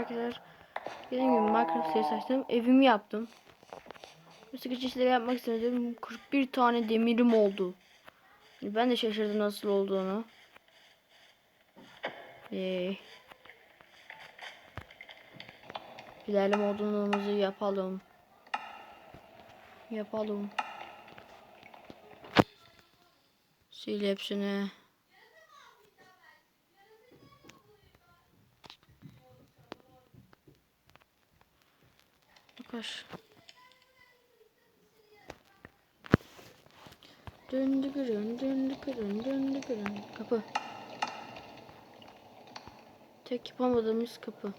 arkadaşlar. Dediğim gibi Minecraft serisi açtım. Evimi yaptım. Bu sıkıcı işleri yapmak istedim. 41 tane demirim oldu. Ben de şaşırdım nasıl olduğunu. Ee, ilerleme odunumuzu yapalım. Yapalım. Sil hepsini. Kaç. Döndü kırın, döndü kırın, döndü kırın. Kapı. Tek yapamadığımız kapı.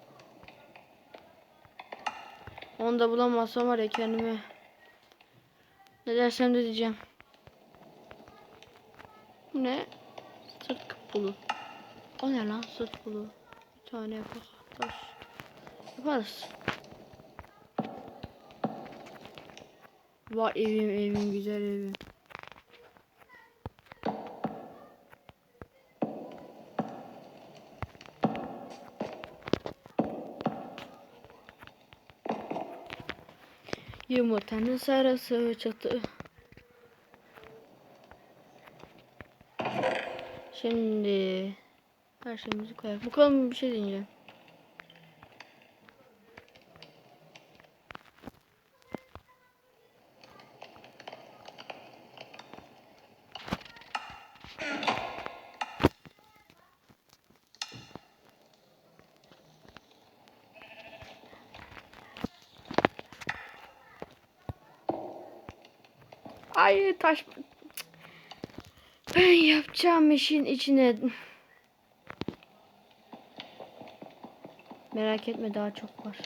Onu da bulamazsam var ya kendime ne dersem de diyeceğim. Bu ne? Sırt kapılı. O ne lan sırt kapılı? Bir tane. Taş. Yaparız. Var evim evim güzel evim. Yumurtanın sarısı çatı. Şimdi her şeyimizi koyalım. Bakalım bir şey diyeceğim. Ay taş. Ben yapacağım işin içine. Merak etme daha çok var.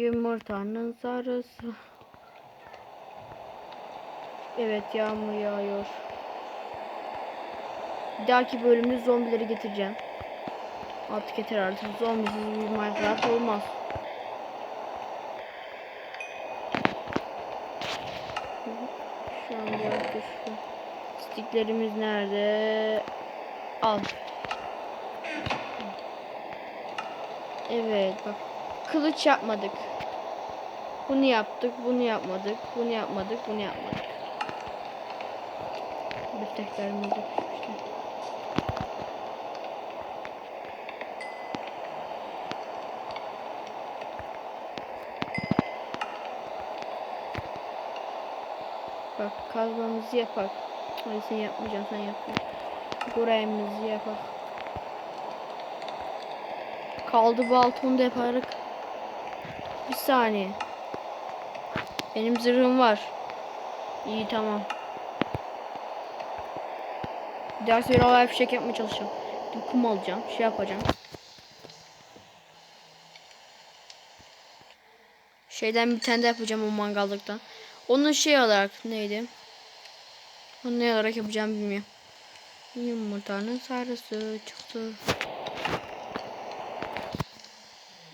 Yumurtanın sarısı. Evet yağmur yağıyor. Bir dahaki bölümde zombileri getireceğim. Artık yeter artık. Zombisiz bir Minecraft olmaz. Şu an bir dakika şu. Stiklerimiz nerede? Al. Evet bak. Kılıç yapmadık. Bunu yaptık, bunu yapmadık, bunu yapmadık, bunu yapmadık. Bifteklerimiz yapışmışlar. Bak kazmamızı yapak. Hayır sen yapmayacaksın sen yapma. Burayımızı yapak. Kaldı baltonu da yaparız. Bir saniye. Benim zırhım var. İyi tamam. Daha sefer havai fişek yapmaya çalışacağım. Bir kum alacağım. Şey yapacağım. Şeyden bir tane de yapacağım o mangallıktan. Onun şey olarak neydi? Onu ne olarak yapacağım bilmiyorum. Yumurtanın sarısı çıktı.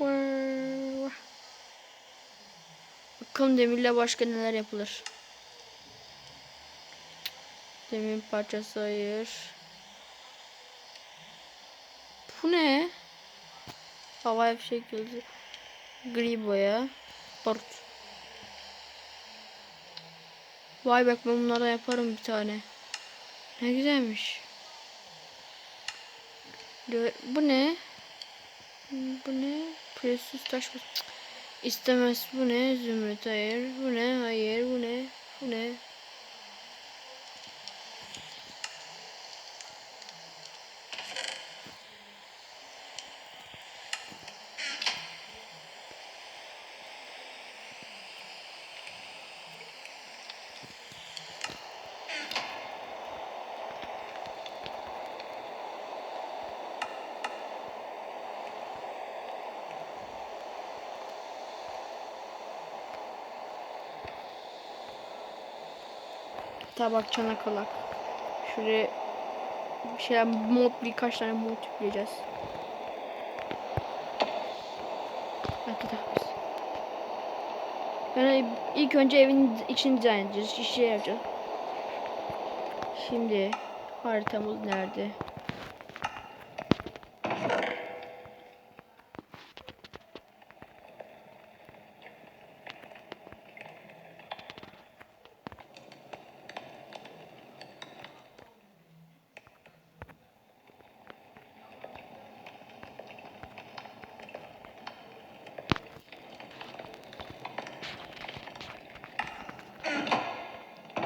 Vır. Bakalım demirle başka neler yapılır. Demir parçası ayır. Bu ne? Havai fişek yıldızı. Gri boya. Barut. Vay bak ben bunlara yaparım bir tane. Ne güzelmiş. Bu ne? Bu ne? Precious taş mı? İstemez. Bu ne? Zümrüt hayır. Bu ne? Hayır. Bu ne? Bu ne? Tabak, çanak, alak. Şuraya bir mod birkaç tane mod yükleyeceğiz. Biz. Yani ilk önce evin içini dizayn edeceğiz. İşe yapacağız. Şimdi haritamız nerede?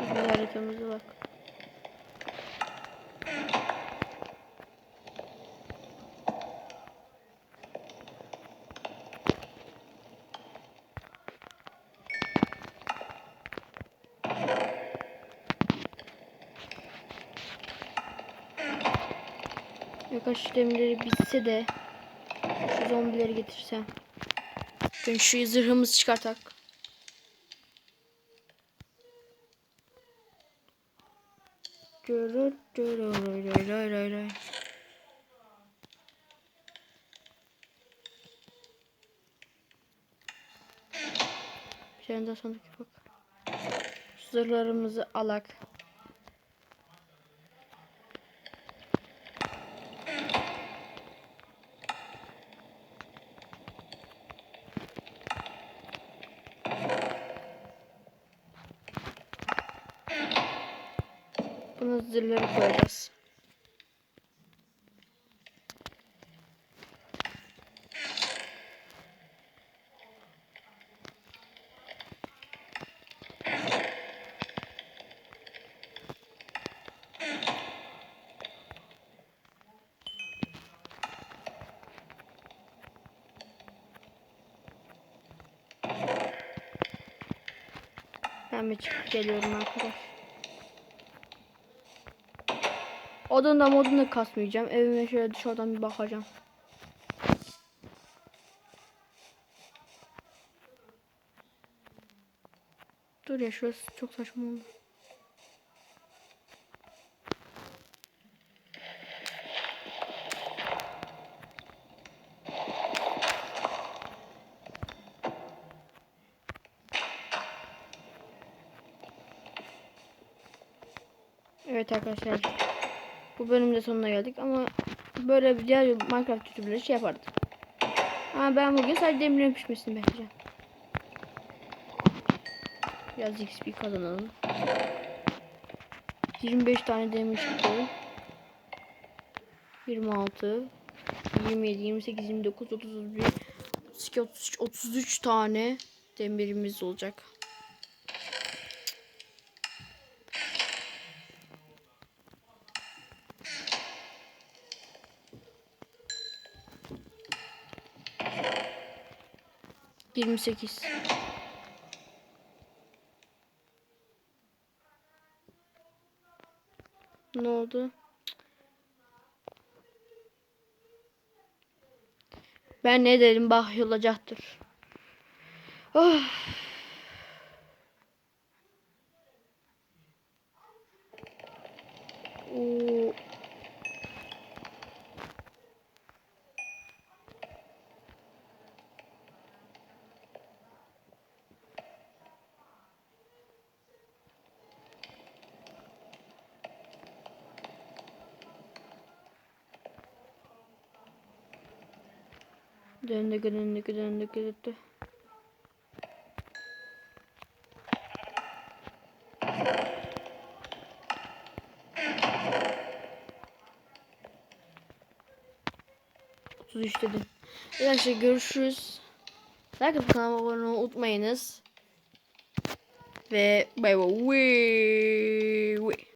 Güzel haritamıza bak. Yok şu bitse de şu zombileri getirsem. Ben şu zırhımızı çıkartak. Bir tane daha sandık bak. Zırhlarımızı alak. Buna zırhları koyacağız. Ben bir çıkıp geliyorum arkadaş. Odunda modunda kasmayacağım. Evime şöyle dışarıdan bir bakacağım. Dur ya şurası çok saçma oldu. Evet arkadaşlar. Bu bölümde sonuna geldik ama böyle bir diğer Minecraft YouTuber'ları şey yapardı. Ama ben bugün sadece demirin pişmesini bekleyeceğim. Biraz XP kazanalım. 25 tane demir çıktı. 26 27 28 29 30 31 32 33 33 tane demirimiz olacak. Yirmi sekiz. Ne oldu? Ben ne dedim bak olacaktır. Oh. Oo. Döndük döndük döndük döndük. Otuz üç. Arkadaşlar görüşürüz. Like atıp kanalıma abone olmayı unutmayınız. Ve bay bay.